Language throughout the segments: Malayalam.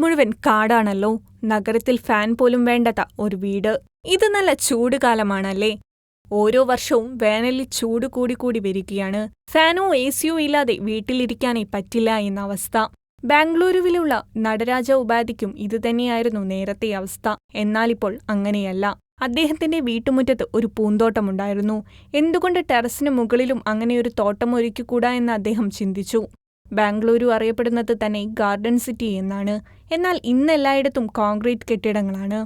മുഴുവൻ കാടാണല്ലോ. നഗരത്തിൽ ഫാൻ പോലും വേണ്ടത ഒരു വീട്. ഇത് നല്ല ചൂട് കാലമാണല്ലേ. ഓരോ വർഷവും വേനലിൽ ചൂട് കൂടി കൂടി വരികയാണ്. ഫാനോ എ സിയോ ഇല്ലാതെ വീട്ടിലിരിക്കാനേ പറ്റില്ല എന്ന അവസ്ഥ. ബാംഗ്ലൂരുവിലുള്ള നടരാജ ഉപാധിക്കും ഇതുതന്നെയായിരുന്നു നേരത്തെ അവസ്ഥ. എന്നാലിപ്പോൾ അങ്ങനെയല്ല. അദ്ദേഹത്തിന്റെ വീട്ടുമുറ്റത്ത് ഒരു പൂന്തോട്ടമുണ്ടായിരുന്നു. എന്തുകൊണ്ട് ടെറസിന് മുകളിലും അങ്ങനെയൊരു തോട്ടം ഒരുക്കിക്കൂടാ എന്ന് അദ്ദേഹം ചിന്തിച്ചു. ബാംഗ്ലൂരു അറിയപ്പെടുന്നത് തന്നെ ഗാർഡൻ സിറ്റി എന്നാണ്. എന്നാൽ ഇന്നെല്ലായിടത്തും കോൺക്രീറ്റ് കെട്ടിടങ്ങളാണ്.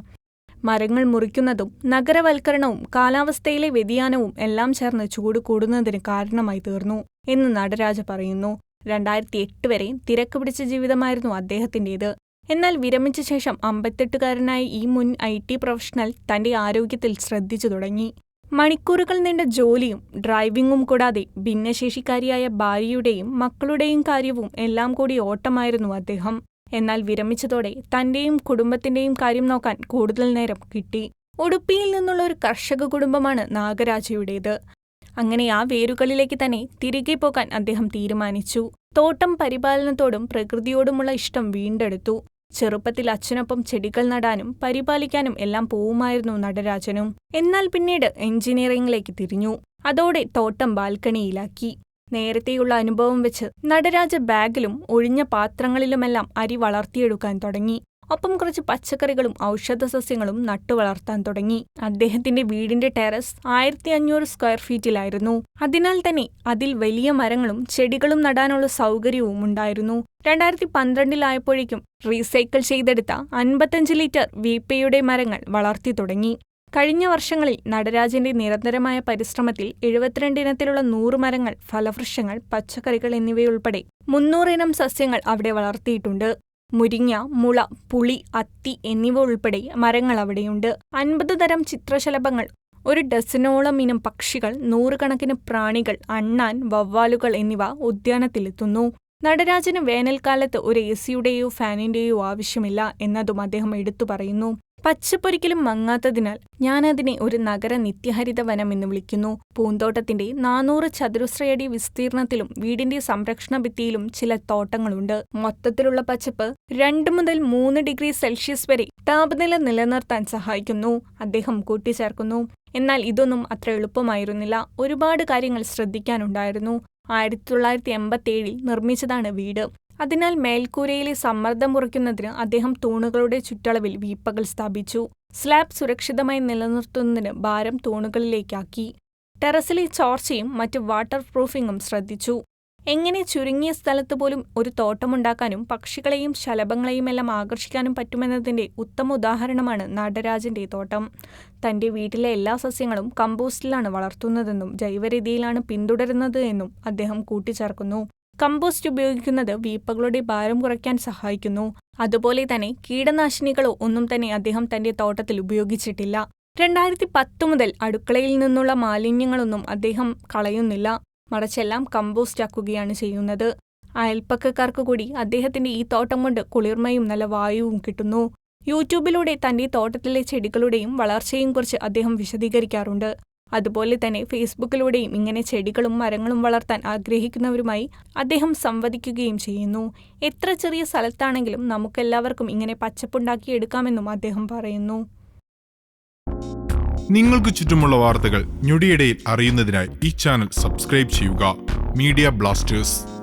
മരങ്ങൾ മുറിക്കുന്നതും നഗരവൽക്കരണവും കാലാവസ്ഥയിലെ വ്യതിയാനവും എല്ലാം ചേർന്ന് ചൂട് കൂടുന്നതിന് കാരണമായി തീർന്നു എന്ന് നടരാജ പറയുന്നു. രണ്ടായിരത്തി എട്ട് വരെ തിരക്ക് പിടിച്ച ജീവിതമായിരുന്നു അദ്ദേഹത്തിന്റേത്. എന്നാൽ വിരമിച്ച ശേഷം അമ്പത്തെട്ടുകാരനായ ഈ മുൻ ഐ ടി പ്രൊഫഷണൽ തന്റെ ആരോഗ്യത്തിൽ ശ്രദ്ധിച്ചു തുടങ്ങി. മണിക്കൂറുകൾ നീണ്ട ജോലിയും ഡ്രൈവിംഗും കൂടാതെ ഭിന്നശേഷിക്കാരിയായ ഭാര്യയുടെയും മക്കളുടെയും കാര്യവും എല്ലാം കൂടി ഓട്ടമായിരുന്നു അദ്ദേഹം. എന്നാൽ വിരമിച്ചതോടെ തന്റെയും കുടുംബത്തിന്റെയും കാര്യം നോക്കാൻ കൂടുതൽ നേരം കിട്ടി. ഉടുപ്പിയിൽ നിന്നുള്ള ഒരു കർഷക കുടുംബമാണ് നാഗരാജയുടേത്. അങ്ങനെ ആ വേരുകളിലേക്ക് തന്നെ തിരികെ പോകാൻ അദ്ദേഹം തീരുമാനിച്ചു. തോട്ടം പരിപാലനത്തോടും പ്രകൃതിയോടുമുള്ള ഇഷ്ടം വീണ്ടെടുത്തു. ചെറുപ്പത്തിൽ അച്ഛനൊപ്പം ചെടികൾ നടാനും പരിപാലിക്കാനും എല്ലാം പോവുമായിരുന്നു നടരാജനും. എന്നാൽ പിന്നീട് എഞ്ചിനീയറിംഗിലേക്ക് തിരിഞ്ഞു. അതോടെ തോട്ടം ബാൽക്കണിയിലാക്കി. നേരത്തെയുള്ള അനുഭവം വെച്ച് നടരാജ ബാഗിലും ഒഴിഞ്ഞ പാത്രങ്ങളിലുമെല്ലാം അരി വളർത്തിയെടുക്കാൻ തുടങ്ങി. ഒപ്പം കുറച്ച് പച്ചക്കറികളും ഔഷധ സസ്യങ്ങളും നട്ടുവളർത്താൻ തുടങ്ങി. അദ്ദേഹത്തിന്റെ വീടിന്റെ ടെറസ് ആയിരത്തി അഞ്ഞൂറ് സ്ക്വയർ ഫീറ്റിലായിരുന്നു. അതിനാൽ തന്നെ അതിൽ വലിയ മരങ്ങളും ചെടികളും നടാനുള്ള സൗകര്യവും ഉണ്ടായിരുന്നു. രണ്ടായിരത്തി പന്ത്രണ്ടിലായപ്പോഴേക്കും റീസൈക്കിൾ ചെയ്തെടുത്ത അൻപത്തഞ്ച് ലിറ്റർ വീപ്പയുടെ മരങ്ങൾ വളർത്തി തുടങ്ങി. കഴിഞ്ഞ വർഷങ്ങളിൽ നടരാജന്റെ നിരന്തരമായ പരിശ്രമത്തിൽ എഴുപത്തിരണ്ട് ഇനത്തിലുള്ള നൂറ് മരങ്ങൾ ഫലവൃക്ഷങ്ങൾ പച്ചക്കറികൾ എന്നിവയുൾപ്പെടെ മുന്നൂറിനം സസ്യങ്ങൾ അവിടെ വളർത്തിയിട്ടുണ്ട്. മുരിങ്ങ മുള പുളി അത്തി എന്നിവ ഉൾപ്പെടെ മരങ്ങൾ അവിടെയുണ്ട്. അൻപത് തരം ചിത്രശലഭങ്ങൾ ഒരു ഡസനോളം ഇനം പക്ഷികൾ നൂറുകണക്കിന് പ്രാണികൾ അണ്ണാൻ വവ്വാലുകൾ എന്നിവ ഉദ്യാനത്തിലെത്തുന്നു. നടരാജന് വേനൽക്കാലത്ത് ഒരു എ സിയുടെയോ ഫാനിന്റെയോ ആവശ്യമില്ല എന്നതും അദ്ദേഹം എടുത്തു പറയുന്നു. പച്ചപ്പൊരിക്കലും മങ്ങാത്തതിനാൽ ഞാനതിനെ ഒരു നഗര നിത്യഹരിത വനം എന്ന് വിളിക്കുന്നു. പൂന്തോട്ടത്തിന്റെ നാനൂറ് ചതുരശ്രയടി വിസ്തീർണത്തിലും വീടിന്റെ സംരക്ഷണ ഭിത്തിയിലും ചില തോട്ടങ്ങളുണ്ട്. മൊത്തത്തിലുള്ള പച്ചപ്പ് രണ്ട് മുതൽ മൂന്ന് ഡിഗ്രി സെൽഷ്യസ് വരെ താപനില നിലനിർത്താൻ സഹായിക്കുന്നു. അദ്ദേഹം കൂട്ടിച്ചേർക്കുന്നു. എന്നാൽ ഇതൊന്നും അത്ര എളുപ്പമായിരുന്നില്ല. ഒരുപാട് കാര്യങ്ങൾ ശ്രദ്ധിക്കാനുണ്ടായിരുന്നു. ആയിരത്തി തൊള്ളായിരത്തി എൺപത്തി ഏഴിൽ നിർമ്മിച്ചതാണ് വീട്. അതിനാൽ മേൽക്കൂരയിലെ സമ്മർദ്ദം കുറയ്ക്കുന്നതിന് അദ്ദേഹം തൂണുകളുടെ ചുറ്റളവിൽ വീപ്പകൾ സ്ഥാപിച്ചു. സ്ലാബ് സുരക്ഷിതമായി നിലനിർത്തുന്നതിന് ഭാരം തൂണുകളിലേക്കാക്കി. ടെറസിലെ ചോർച്ചയും മറ്റ് വാട്ടർ പ്രൂഫിങ്ങും ശ്രദ്ധിച്ചു. എങ്ങനെ ചുരുങ്ങിയ സ്ഥലത്ത് പോലും ഒരു തോട്ടമുണ്ടാക്കാനും പക്ഷികളെയും ശലഭങ്ങളെയുമെല്ലാം ആകർഷിക്കാനും പറ്റുമെന്നതിന്റെ ഉത്തമ ഉദാഹരണമാണ് നടരാജന്റെ തോട്ടം. തന്റെ വീട്ടിലെ എല്ലാ സസ്യങ്ങളും കമ്പോസ്റ്റിലാണ് വളർത്തുന്നതെന്നും ജൈവരീതിയിലാണ് പിന്തുടരുന്നത് എന്നും അദ്ദേഹം കൂട്ടിച്ചേർക്കുന്നു. കമ്പോസ്റ്റ് ഉപയോഗിക്കുന്നത് വീപ്പകളുടെ ഭാരം കുറയ്ക്കാൻ സഹായിക്കുന്നു. അതുപോലെ തന്നെ കീടനാശിനികളോ ഒന്നും തന്നെ അദ്ദേഹം തന്റെ തോട്ടത്തിൽ ഉപയോഗിച്ചിട്ടില്ല. രണ്ടായിരത്തി പത്ത് മുതൽ അടുക്കളയിൽ നിന്നുള്ള മാലിന്യങ്ങളൊന്നും അദ്ദേഹം കളയുന്നില്ല. മറിച്ചെല്ലാം കമ്പോസ്റ്റ് ആക്കുകയാണ് ചെയ്യുന്നത്. അയൽപ്പക്കക്കാർക്ക് കൂടി അദ്ദേഹത്തിന്റെ ഈ തോട്ടം കൊണ്ട് കുളിർമയും നല്ല വായുവും കിട്ടുന്നു. യൂട്യൂബിലൂടെ തന്റെ തോട്ടത്തിലെ ചെടികളുടെയും വളർച്ചയും കുറിച്ച് അദ്ദേഹം വിശദീകരിക്കാറുണ്ട്. അതുപോലെ തന്നെ ഫേസ്ബുക്കിലൂടെയും ഇങ്ങനെ ചെടികളും മരങ്ങളും വളർത്താൻ ആഗ്രഹിക്കുന്നവരുമായി അദ്ദേഹം സംവദിക്കുകയും ചെയ്യുന്നു. എത്ര ചെറിയ സ്ഥലത്താണെങ്കിലും നമുക്കെല്ലാവർക്കും ഇങ്ങനെ പച്ചപ്പുണ്ടാക്കിയെടുക്കാമെന്നും അദ്ദേഹം പറയുന്നു. നിങ്ങൾക്ക് ചുറ്റുമുള്ള വാർത്തകൾ ഞൊടിയിടയിൽ അറിയുന്നതിനായി ഈ ചാനൽ സബ്സ്ക്രൈബ് ചെയ്യുക. Media Blasters.